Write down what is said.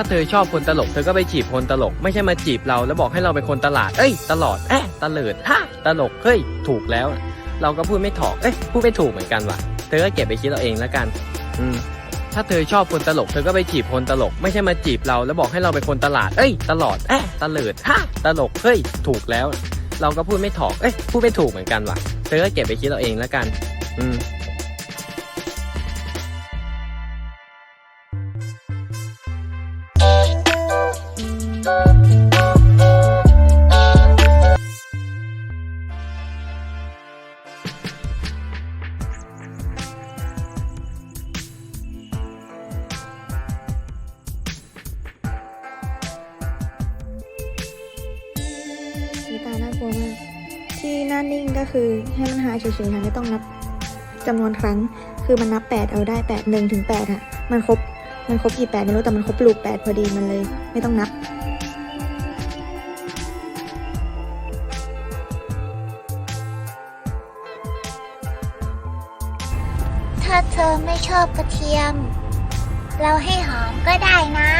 ถ้าเธอชอบคนตลก เธอก็ไปจีบคนตลก ไม่ใช่มาจีบเราแล้วบอกให้เราเป็นคนตลาด เอ้ย ตลอดแอะตะเลิดฮะตลก เฮ้ย ถูกแล้ว เราก็พูดไม่ถอก เอ้ย พูดไม่ถูกเหมือนกันว่ะ เธอก็เก็บไปคิดเอาเองแล้วกัน อืม ถ้าเธอชอบคนตลก เธอก็ไปจีบคนตลก ไม่ใช่มาจีบเราแล้วบอกให้เราเป็นคนตลาด เอ้ย ตลอดแอะตะเลิดฮะตลก เฮ้ย ถูกแล้ว เราก็พูดไม่ถอก เอ้ย พูดไม่ถูกเหมือนกันว่ะ เธอก็เก็บไปคิดเอาเองแล้วกัน อืม ตาน่ากลัวมาก ที่หน้านิ่งก็คือให้มันหายเฉยๆค่ะไม่ต้องนับจำนวนครั้ง คือมันนับ 8 เอาได้ 8 1 ถึง8อะ มันครบ มันครบกี่8ไม่รู้แต่มันครบลูก8พอดีมันเลย ไม่ต้องนับ ถ้าเธอไม่ชอบกระเทียม เราให้หอมก็ได้นะ